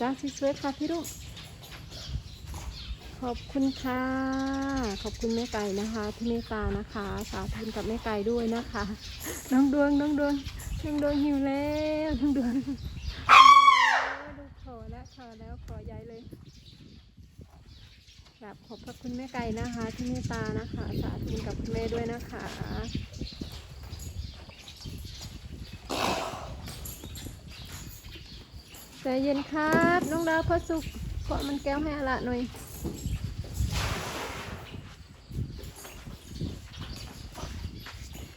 จ้าสวยๆค่ะพี่ลูก ขอบคุณค่ะ ขอบคุณแม่ไก่นะคะที่เมตตานะคะ สาธุกับแม่ไก่ด้วยนะคะ น้องดวงน้องดวงน้องดวงหิวแล้วน้องดวงน้องดวงดูขอแล้วขอแล้วขอใหญ่เลยกราบขอบพระคุณแม่ไก่นะคะ ที่เมตตานะคะ สาธุกับคุณแม่ด้วยนะคะ ใจเย็นครับ น้องดาวพระสุขเกาะมันแก้วให้อาละหน่อย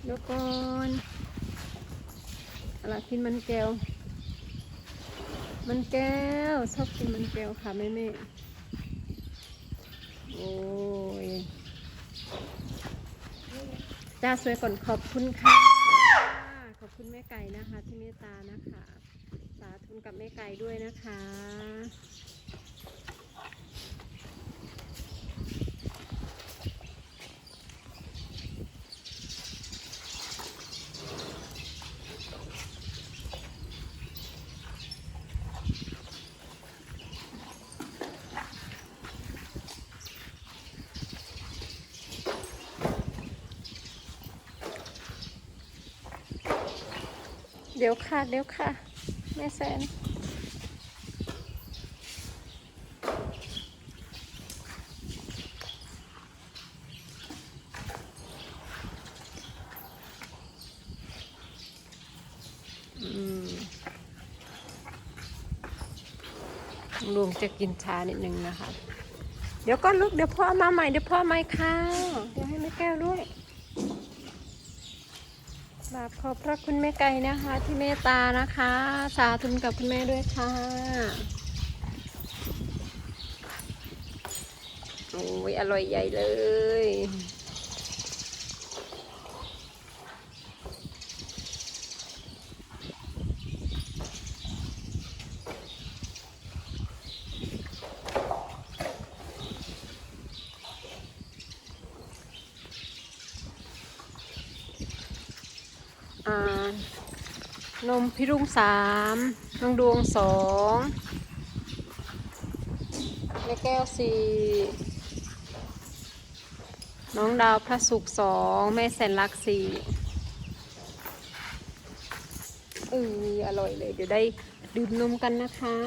เดี๋ยวก่อนอาละกินมันแก้ว มันแก้ว ชอบกินมันแก้วค่ะแม่แม่โอ้ยจ้าสวยก่อนขอบคุณค่ะ ขอบคุณแม่ไก่นะคะ ที่เมตตานะคะาธุกับแม่ไก่ด้วยนะคะ เดี๋ยวค่ะ เดี๋ยวค่ะ แม่แสนอืมลุงจะกินชานิดนึงนะคะ เดี๋ยวก็ลุกเดี๋ยวพ่อมาใหม่เดี๋ยวพ่อมาอีกค่ะเดี๋ยวให้แม่แก้วด้วย บาบขอบพระคุณแม่ไก่นะคะ ที่เมตตานะคะ สาธุกับคุณแม่ด้วยค่ะ โอ้ยอร่อยใหญ่เลย นมพิรุงสามน้องดวงสองแม่แก้วสี่น้องดาวพระสุขสองแม่แสนรักสี่เอออร่อยเลย เดี๋ยวได้ดื่มนมกันนะคะ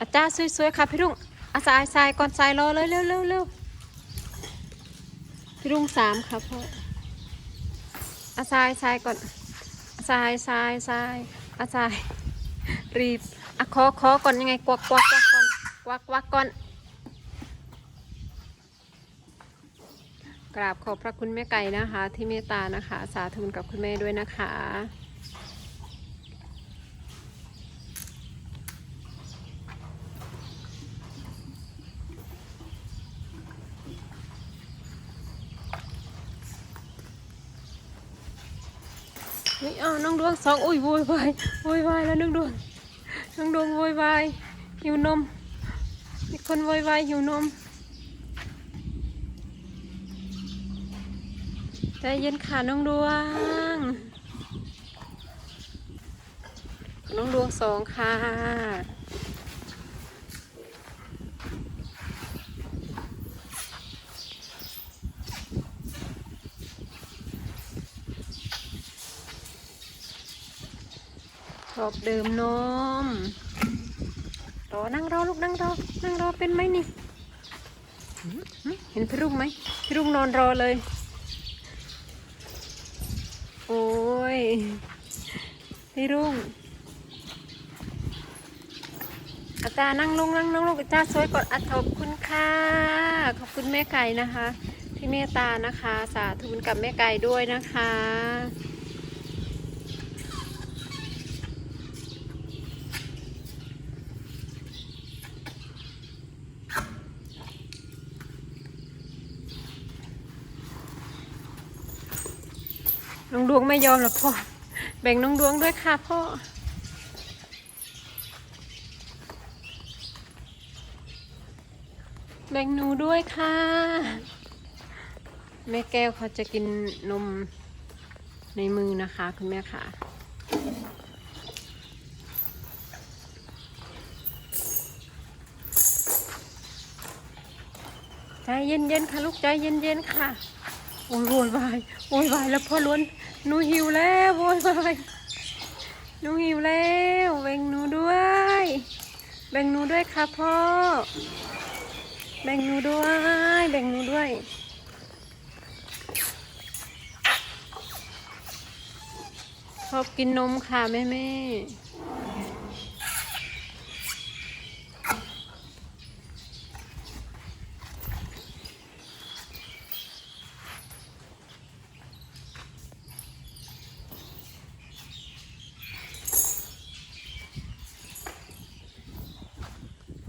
อาจารย์สวยๆค่ะพี่รุ่งอาสายสายก่อนสายรอเลยเร็วเร็วเร็วพี่รุ่งสามค่ะพ่ออาสายสายก่อนอาสายสายสายอาสายรีบอะขอขอก่อนยังไงกวักกวักกวักก่อนกวักกวักก่อนกราบขอบพระคุณแม่ไก่นะคะ ที่เมตตานะคะ สาธุกับคุณแม่ด้วยนะคะ นี่อ้าน้องดวงสองอุ้ยโวยวายโวยวายแล้วน้องดวงน้องดวงโวยวายหิวนมมีคนโวยวายหิวนมใจเย็นค่ะน้องดวง น้องดวงสองค่ะ ชอบดื่มนมรอนั่งรอลูกนั่งรอนั่งรอเป็นไหมนี่ เห็นพี่รุ่งไหมพี่รุ่งนอนรอเลย โอ้ยพี่รุ่งอาจารย์นั่งลงนั่งลงลงอาจารย์สวยกดอัดขอบคุณค่ะขอบคุณแม่ไก่นะคะ ที่เมตตานะคะ สาธุกับแม่ไก่ด้วยนะคะ น้องดวงไม่ยอมหรอกพ่อ แบ่งน้องดวงด้วยค่ะพ่อ แบ่งหนูด้วยค่ะ แม่แก้วเขาจะกินนมในมือนะคะ คุณแม่ค่ะใจเย็นๆค่ะลูกใจเย็นๆค่ะ โอ้ยโวยวายโวยวายแล้วพ่อล้วนหนูหิวแล้วโวยวายหนูหิวแล้วแบ่งหนูด้วย แบ่งหนูด้วยค่ะพ่อ แบ่งหนูด้วย แบ่งหนูด้วยชอบกินนมค่ะแม่แม่